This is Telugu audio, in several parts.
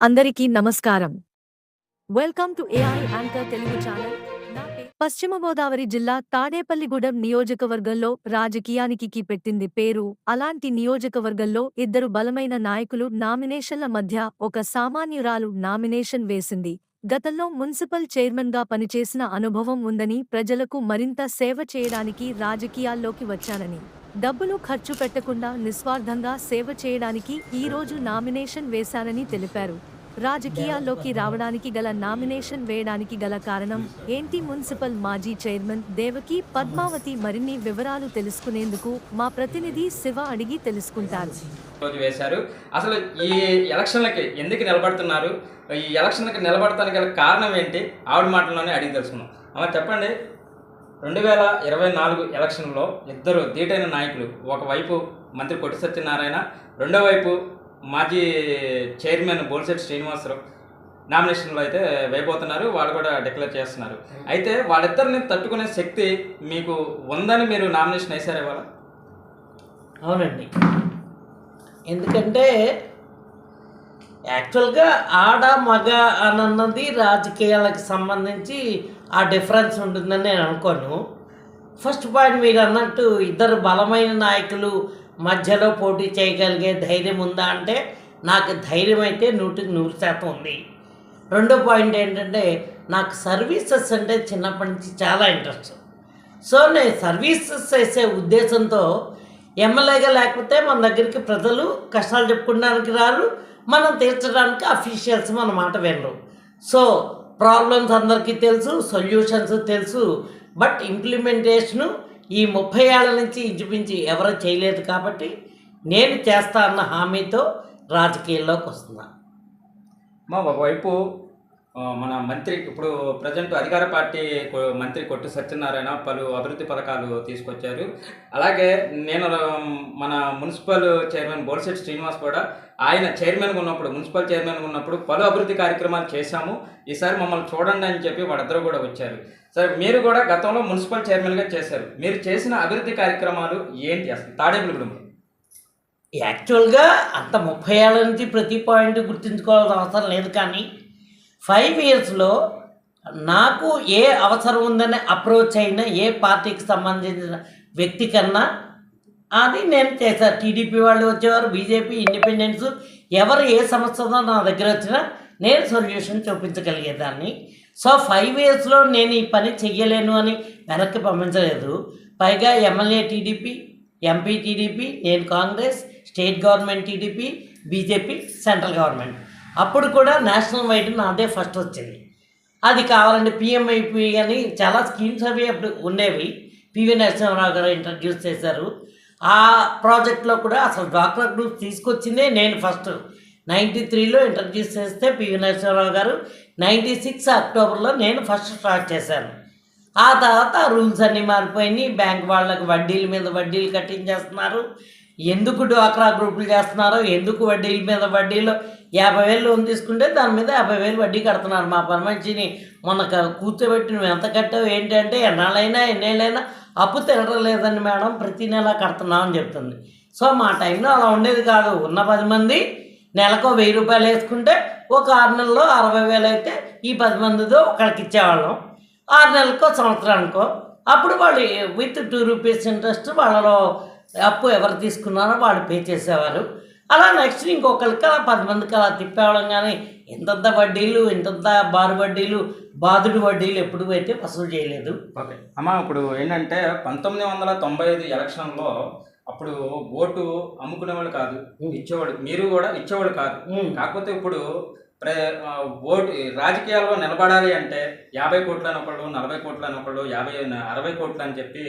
అందరికీ నమస్కారం. Welcome to AI anchor Telugu channel. Paschima Godavari జిల్లా తాడేపల్లిగూడెం నియోజకవర్గంలో రాజకీయానికి పెట్టింది పేరు. అలాంటి నియోజకవర్గంలో ఇద్దరు బలమైన నాయకులు నామినేషన్ల మధ్య ఒక సామాన్యురాలు నామినేషన్ వేసింది. గతంలో మున్సిపల్ చైర్మన్గా పనిచేసిన అనుభవం ఉందని ప్రజలకు మరింత సేవ చేయడానికి రాజకీయాల్లోకి వచ్చానని డబ్బులు ఖర్చు పెట్టకుండా నిస్వార్థంగా సేవ చేయడానికి ఈరోజు నామినేషన్ వేశారని తెలిపారు. రాజకీయాల్లోకి రావడానికి గల నామినేషన్ వేయడానికి గల కారణం ఏంటి మున్సిపల్ మాజీ చైర్మన్ దేవకి పద్మావతి మరిన్ని వివరాలు తెలుసుకునేందుకు మా ప్రతినిధి శివ అడిగి తెలుసుకుంటారు. వేశారు. అసలు ఈ ఎలక్షన్లకి ఎందుకు నిలబడుతున్నారు? ఈ ఎలక్షన్లకి నిలబడటానికి గల కారణం ఏంటి? ఆవిడ మాటల్లోనే అడిగి తెలుసుకున్నాం అమ్మ చెప్పండి. రెండు వేల ఇరవై నాలుగు ఎలక్షన్లో ఇద్దరు ధీటైన నాయకులు ఒకవైపు మంత్రి కొట్టి సత్యనారాయణ రెండో వైపు మాజీ చైర్మన్ బోల్సెట్ శ్రీనివాసరావు నామినేషన్లో అయితే వేయబోతున్నారు వాళ్ళు కూడా డిక్లేర్ చేస్తున్నారు. అయితే వాళ్ళిద్దరిని తట్టుకునే శక్తి మీకు ఉందని మీరు నామినేషన్ వేశారు ఇవాళ? అవునండి. ఎందుకంటే యాక్చువల్గా ఆడ మగ అని అన్నది రాజకీయాలకు సంబంధించి ఆ డిఫరెన్స్ ఉంటుందని నేను అనుకోను. ఫస్ట్ పాయింట్ మీరు అన్నట్టు ఇద్దరు బలమైన నాయకులు మధ్యలో పోటీ చేయగలిగే ధైర్యం ఉందా అంటే నాకు ధైర్యం అయితే నూటికి నూరు శాతం ఉంది. రెండో పాయింట్ ఏంటంటే నాకు సర్వీసెస్ అంటే చిన్నప్పటి నుంచి చాలా ఇంట్రెస్ట్. సో నేను సర్వీసెస్ చేసే ఉద్దేశంతో ఎమ్మెల్యేగా లేకపోతే మన దగ్గరికి ప్రజలు కష్టాలు చెప్పుకోవడానికి రారు మనం తీర్చడానికి అఫీషియల్స్ మన మాట వినరు. సో ప్రాబ్లమ్స్ అందరికీ తెలుసు సొల్యూషన్స్ తెలుసు బట్ ఇంప్లిమెంటేషను ఈ ముప్పై ఏళ్ళ నుంచి ఇంచుమించి ఎవరు చేయలేదు కాబట్టి నేను చేస్తా అన్న హామీతో రాజకీయాల్లోకి వస్తున్నా. మా ఒకవైపు మన మంత్రి ఇప్పుడు ప్రజెంట్ అధికార పార్టీ మంత్రి కొట్టు సత్యనారాయణ పలు అభివృద్ధి పథకాలు తీసుకొచ్చారు. అలాగే నేను మన మున్సిపల్ చైర్మన్ బోల్సెట్ శ్రీనివాస్ కూడా ఆయన చైర్మన్గా ఉన్నప్పుడు మున్సిపల్ చైర్మన్గా ఉన్నప్పుడు పలు అభివృద్ధి కార్యక్రమాలు చేశాము. ఈసారి మమ్మల్ని చూడండి అని చెప్పి వాళ్ళిద్దరూ కూడా వచ్చారు. సరే మీరు కూడా గతంలో మున్సిపల్ చైర్మన్గా చేశారు. మీరు చేసిన అభివృద్ధి కార్యక్రమాలు ఏంటి అసలు? తాడేపులగూడెం యాక్చువల్గా అంత ముప్పై ఏళ్ళ నుంచి ప్రతి పాయింట్ గుర్తుంచుకోవాల్సిన అవసరం లేదు కానీ ఫైవ్ ఇయర్స్లో నాకు ఏ అవసరం ఉందని అప్రోచ్ అయిన ఏ పార్టీకి సంబంధించిన వ్యక్తి కన్నా అది నేను చేశాను టీడీపీ వాళ్ళు వచ్చేవారు బీజేపీ ఇండిపెండెన్స్ ఎవరు ఏ సమస్యతో నా దగ్గర వచ్చినా నేను సొల్యూషన్ చూపించగలిగేదాన్ని. సో ఫైవ్ ఇయర్స్లో నేను ఈ పని చెయ్యలేను అని వెనక్కి పంపించలేదు. పైగా ఎమ్మెల్యే టీడీపీ ఎంపీ టీడీపీ నేను Congress state government TDP BJP central government అప్పుడు కూడా నేషనల్ వైడ్ నాదే ఫస్ట్ వచ్చింది. అది కావాలంటే పిఎంఐపి అని చాలా స్కీమ్స్ అవి అప్పుడు ఉండేవి పివి నరసింహారావు గారు ఇంట్రడ్యూస్ చేశారు. ఆ ప్రాజెక్ట్లో కూడా అసలు డాక్టర్ గ్రూప్ తీసుకొచ్చిందే నేను ఫస్ట్. నైంటీ త్రీలో ఇంట్రడ్యూస్ చేస్తే పివి నరసింహారావు గారు నైంటీ సిక్స్ అక్టోబర్లో నేను ఫస్ట్ స్టార్ట్ చేశాను. ఆ తర్వాత రూల్స్ అన్నీ మారిపోయినాయి. బ్యాంక్ వాళ్ళకి వడ్డీల మీద వడ్డీలు కట్టించేస్తున్నారు. ఎందుకు డ్వాక్రా గ్రూపులు చేస్తున్నారో? ఎందుకు వడ్డీల మీద వడ్డీలో యాభై వేలు లోన్ తీసుకుంటే దాని మీద యాభై వేలు వడ్డీ కడుతున్నారు మా పని మొన్న కూర్చోబెట్టి నువ్వు ఎంత కట్టావు ఏంటంటే ఎన్నాళ్ళైనా ఎన్నేళ్ళైనా అప్పు తిరగలేదండి మేడం. ప్రతి నెల కడుతున్నాం అని చెప్తుంది. సో మా టైంలో అలా ఉండేది కాదు. ఉన్న పది మంది నెలకు వెయ్యి రూపాయలు వేసుకుంటే ఒక ఆరు నెలలో అరవై వేలు అయితే ఈ పది మందితో ఒకరికి ఇచ్చేవాళ్ళం. ఆరు నెలలకో సంవత్సరానికో. అప్పుడు వాళ్ళు విత్ టూ రూపీస్ ఇంట్రెస్ట్ వాళ్ళలో అప్పు ఎవరు తీసుకున్నారో వాళ్ళు పే చేసేవారు. అలా నెక్స్ట్ ఇంకొకరికి అలా పది మందికి అలా తిప్పేవాళ్ళం కానీ ఇంతంత వడ్డీలు ఇంతంత బారు వడ్డీలు బాదుడు వడ్డీలు ఎప్పుడు అయితే వసూలు చేయలేదు. ఓకే. అమ్మ ఇప్పుడు ఏంటంటే పంతొమ్మిది వందల తొంభై ఐదు ఎలక్షన్లో అప్పుడు ఓటు అమ్ముకునేవాడు కాదు ఇచ్చేవాడు మీరు కూడా ఇచ్చేవాడు కాదు. కాకపోతే ఇప్పుడు ప్ర ఓటు రాజకీయాల్లో నిలబడాలి అంటే యాభై కోట్లు అని ఒకళ్ళు నలభై కోట్లు అని ఒకళ్ళు యాభై అరవై కోట్లు అని చెప్పి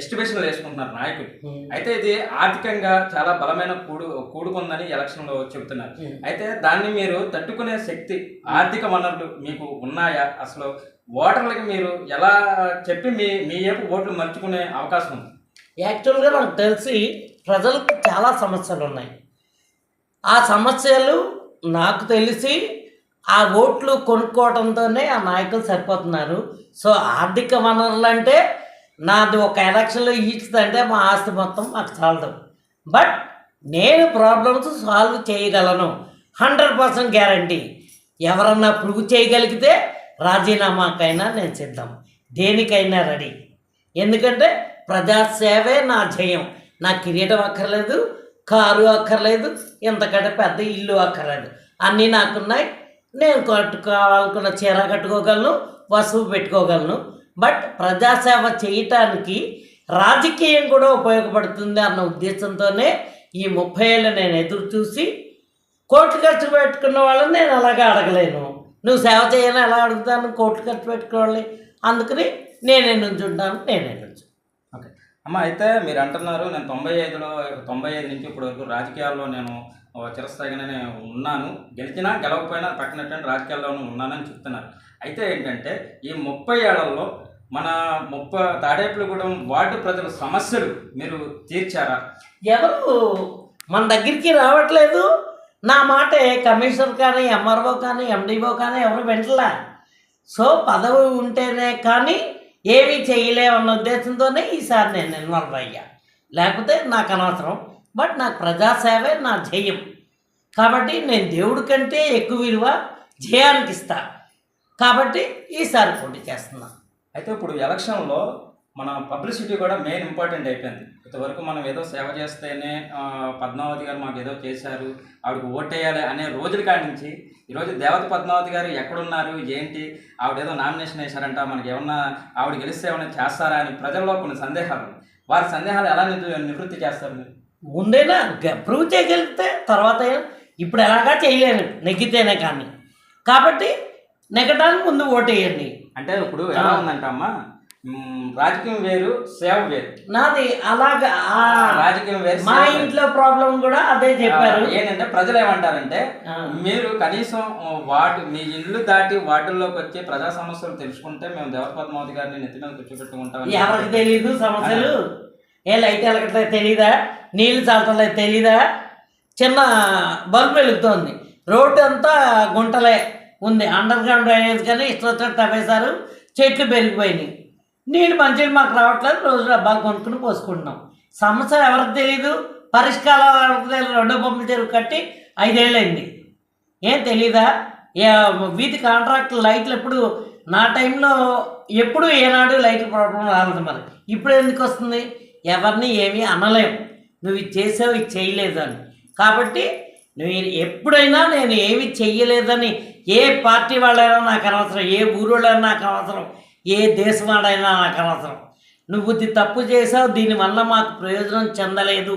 ఎస్టిమేషన్లు వేసుకుంటున్నారు నాయకులు. అయితే ఇది ఆర్థికంగా చాలా బలమైన కూడు కూడుకుందని ఎలక్షన్లో చెబుతున్నారు. అయితే దాన్ని మీరు తట్టుకునే శక్తి ఆర్థిక వనరులు మీకు ఉన్నాయా? అసలు ఓటర్లకి మీరు ఎలా చెప్పి మీ మీ వైపు ఓట్లు మలుచుకునే అవకాశం ఉంది? యాక్చువల్గా నాకు తెలిసి ప్రజలకు చాలా సమస్యలు ఉన్నాయి. ఆ సమస్యలు నాకు తెలిసి ఆ ఓట్లు కొనుక్కోవడంతోనే ఆ నాయకులు సరిపోతున్నారు. సో ఆర్థిక వనరులు అంటే నాది ఒక ఎలక్షన్లో ఈచుదంటే మా ఆస్తి మొత్తం మాకు చాలదు. బట్ నేను ప్రాబ్లమ్స్ సాల్వ్ చేయగలను. Hundred percent guarantee. ఎవరన్నా ప్రూవ్ చేయగలిగితే రాజీనామాకైనా నేను సిద్ధం. దేనికైనా రెడీ. ఎందుకంటే ప్రజాసేవే నా జయం. నా కిరీటం అక్కర్లేదు. కారు అక్కర్లేదు ఇంతకంటే పెద్ద ఇల్లు అక్కర్లేదు. అన్నీ నాకున్నాయి. నేను కట్టుకోవాలనుకున్న చీర కట్టుకోగలను వస్తువు పెట్టుకోగలను. బట్ ప్రజాసేవ చేయటానికి రాజకీయం కూడా ఉపయోగపడుతుంది అన్న ఉద్దేశంతోనే ఈ ముప్పై ఏళ్ళు నేను ఎదురు చూసి కోట్లు ఖర్చు పెట్టుకున్న వాళ్ళని నేను అలాగే అడగలేను. నువ్వు సేవ చేయాలని ఎలా అడుగుతాను? కోట్లు ఖర్చు పెట్టుకోవాలి. అందుకని నేనే నుంచుంటాను నేనే నుంచు. అమ్మ అయితే మీరు అంటున్నారు నేను తొంభై ఐదులో తొంభై ఐదు నుంచి ఇప్పటి వరకు రాజకీయాల్లో నేను చిరస్థాయిగానే ఉన్నాను. గెలిచినా గెలవకపోయినా పక్కనటువంటి రాజకీయాల్లోనూ ఉన్నానని చెప్తున్నారు. అయితే ఏంటంటే ఈ ముప్పై ఏళ్ళలో మన ముప్ప తాడేపులగూడెం వార్డు ప్రజల సమస్యలు మీరు తీర్చారా? ఎవరు? మన దగ్గరికి రావట్లేదు. నా మాట కమిషనర్ కానీ ఎంఆర్ఓ కానీ ఎండిఓ కానీ ఎవరు వింటలే సో పదవి ఉంటేనే కానీ ఏమీ చేయలేమన్న ఉద్దేశంతోనే ఈసారి నేను ఇన్వాల్వ్ అయ్యా. లేకపోతే నాకు అనవసరం బట్ నాకు ప్రజాసేవే నా జయం. కాబట్టి నేను దేవుడి కంటే ఎక్కువ విలువ జయానికి ఇస్తా. కాబట్టి ఈసారి పోటీ చేస్తున్నా. అయితే ఇప్పుడు ఎలక్షన్లో మన పబ్లిసిటీ కూడా మెయిన్ ఇంపార్టెంట్ అయిపోయింది. ఇంతవరకు మనం ఏదో సేవ చేస్తేనే పద్మావతి గారు మాకు ఏదో చేశారు ఆవిడకి ఓటేయాలి అనే రోజుల కాడి నుంచి ఈరోజు దేవత పద్మావతి గారు ఎక్కడున్నారు ఏంటి ఆవిడ ఏదో నామినేషన్ వేశారంట మనకి ఏమన్నా ఆవిడ గెలిస్తే ఏమైనా చేస్తారా అని ప్రజల్లో కొన్ని సందేహాలు. వారి సందేహాలు ఎలా నివృ- నివృత్తి చేస్తారు మీరు? ముందైనా ప్రూవ్ చేయగలిగితే తర్వాత ఇప్పుడు ఎలాగా చేయలేను నెగ్గితేనే కానీ. కాబట్టి నెగ్గడానికి ముందు ఓటేయండి అంటే ఇప్పుడు ఎలా ఉందంటే అమ్మా? మ్, రాజకీయం వేరు సేవ వేరు. నాది అలాగా ఆ, రాజకీయం వేరు మా. ఇంట్లో ప్రాబ్లం కూడా అదే చెప్పారు. ఏంటంటే ప్రజలు ఏమంటారంటే. మీరు కనీసం వార్డు మీ ఇల్లు దాటి వార్డుల్లోకి వచ్చి ప్రజా సమస్యలు తెలుసుకుంటే మేము దేవత పద్మావతి గారిని నెత్తి మీద కూర్చోబెట్టుకుంటాం ఎవరికి తెలియదు సమస్యలు. ఏ లైట్ వెలగట్లేదు తెలీదా? నీళ్ళు చాలట్లేదు తెలీదా? చిన్న బల్బ్ వెలుగుతోంది. రోడ్డు అంతా గుంటలే ఉంది. అండర్ గ్రౌండ్ డ్రైనేజ్ కానీ ఇష్టం వచ్చినట్టు తవ్వేశారు. చెట్లు పెరిగిపోయినాయి. నీళ్ళు మంచిగా మాకు రావట్లేదు రోజు డబ్బాలు కొనుక్కుని పోసుకుంటున్నాం. సమస్య ఎవరికి తెలియదు పరిష్కారాలు ఎవరికి తెలియదు రెండో బొమ్మల చెరువు కట్టి ఐదేళ్ళైంది. ఏం తెలీదా? వీధి కాంట్రాక్ట్ లైట్లు ఎప్పుడు నా టైంలో ఎప్పుడు ఏనాడు లైట్ ప్రాబ్లం రాలేదు మరి. ఇప్పుడు ఎందుకు వస్తుంది? ఎవరిని ఏమీ అనలేం. నువ్వు ఇది చేసావు ఇది చేయలేదు అని. కాబట్టి నువ్వు ఎప్పుడైనా నేను ఏమి చెయ్యలేదని ఏ పార్టీ వాళ్ళైనా నాకు అనవసరం ఏ ఊరోళ్ళైనా నాకు అనవసరం. ఏ దేశవాడైనా నాకు అనవసరం. నువ్వు ఇది తప్పు చేసావు దీనివల్ల మాకు ప్రయోజనం చెందలేదు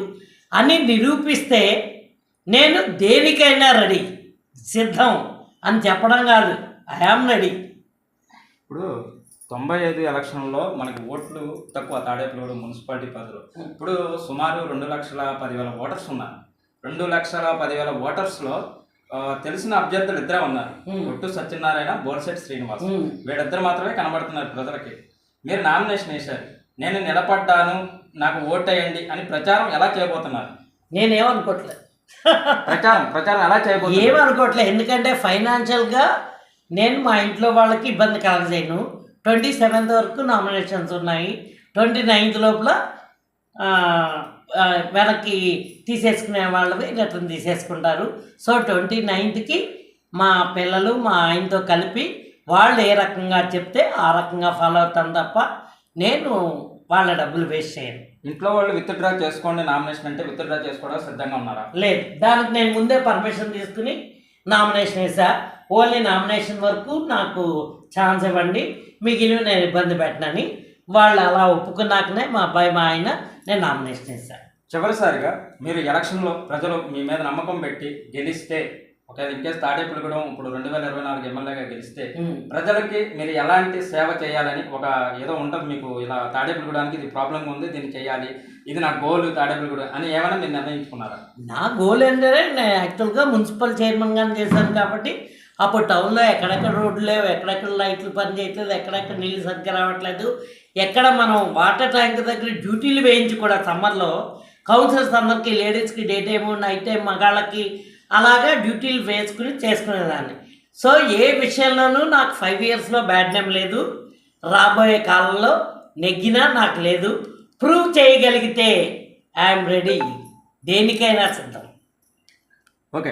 అని నిరూపిస్తే నేను దేనికైనా రెడీ. సిద్ధం అని చెప్పడం కాదు. ఐఆమ్ రెడీ ఇప్పుడు తొంభై ఐదు ఎలక్షన్లో మనకి ఓట్లు తక్కువ తాడేపల్లి మున్సిపాలిటీ పరిధిలో. ఇప్పుడు సుమారు రెండు లక్షల పదివేల ఓటర్స్ ఉన్నారు. రెండు లక్షల పదివేల ఓటర్స్లో తెలిసిన అభ్యర్థులు ఇద్దరే ఉన్నారు. ఒట్టు సత్యనారాయణ బోర్సెట్ శ్రీనివాస్. వీళ్ళిద్దరు మాత్రమే కనబడుతున్నారు ప్రజలకి. మీరు నామినేషన్ వేశారు. నేను నిలబడ్డాను నాకు ఓటేయండి అని ప్రచారం ఎలా చేయబోతున్నారు? నేనేమనుకోవట్లేదు ప్రచారం ప్రచారం ఎలా చేయబోతున్నారు? ఏమనుకోవట్లేదు ఎందుకంటే ఫైనాన్షియల్గా నేను మా ఇంట్లో వాళ్ళకి ఇబ్బంది కలగజేయను. ట్వంటీ సెవెంత్ వరకు నామినేషన్స్ ఉన్నాయి. ట్వంటీ నైన్త్ లోపల వెనక్కి తీసేసుకునే వాళ్ళవి రిటర్న్ తీసేసుకుంటారు. సో ట్వంటీ నైన్త్కి మా పిల్లలు మా ఆయనతో కలిపి వాళ్ళు ఏ రకంగా చెప్తే ఆ రకంగా ఫాలో అవుతాను తప్ప నేను వాళ్ళ డబ్బులు వేస్ట్ చేయను. ఇంట్లో వాళ్ళు విత్ డ్రా చేసుకోండి నామినేషన్ అంటే విత్ డ్రా చేసుకోవడానికి సిద్ధంగా ఉన్నారా? లేదు. దానికి నేను ముందే పర్మిషన్ తీసుకుని నామినేషన్ వేసా. ఓన్లీ నామినేషన్ వరకు నాకు ఛాన్స్ ఇవ్వండి. మిగిలిన నేను ఇబ్బంది పెట్టనని. వాళ్ళు అలా ఒప్పుకున్నాకనే మా అబ్బాయి మా ఆయన నేను నామినేషన్ వేశాను చివరిసారిగా మీరు ఎలక్షన్లో ప్రజలు మీ మీద నమ్మకం పెట్టి గెలిస్తే ఒకవేళ ఇన్కేస్ తాడేపల్లిగూడెం ఇప్పుడు రెండు వేల ఇరవై నాలుగు ఎమ్మెల్యేగా గెలిస్తే ప్రజలకి మీరు ఎలాంటి సేవ చేయాలని ఒక ఏదో ఉంటుంది మీకు ఇలా తాడేపల్లిగూడానికి ఇది ప్రాబ్లం ఉంది దీన్ని చేయాలి ఇది నా గోల్ తాడేపల్లిగూడెం అని ఏమైనా మీరు నిర్ణయించుకున్నారా? నా గోల్ ఏంటంటే నేను యాక్చువల్గా మున్సిపల్ చైర్మన్గానే చేశాను కాబట్టి అప్పుడు టౌన్లో ఎక్కడెక్కడ రోడ్లు లేవు ఎక్కడెక్కడ లైట్లు పనిచేయట్లేదు ఎక్కడెక్కడ నీళ్ళు సరిగ్గా రావట్లేదు. ఎక్కడ మనం వాటర్ ట్యాంక్ దగ్గర డ్యూటీలు వేయించి కూడా సమ్మర్లో కౌన్సిలర్స్ అందరికీ లేడీస్కి డే టైము నైట్ టైం మగాళ్ళకి అలాగా డ్యూటీలు వేసుకుని చేసుకునేదాన్ని. సో ఏ విషయంలోనూ నాకు ఫైవ్ ఇయర్స్లో బ్యాడ్ నేమ్ లేదు. రాబోయే కాలంలో నెగ్గినా నాకు లేదు. ప్రూవ్ చేయగలిగితే ఐఎమ్ రెడీ దేనికైనా సిద్ధం. ఓకే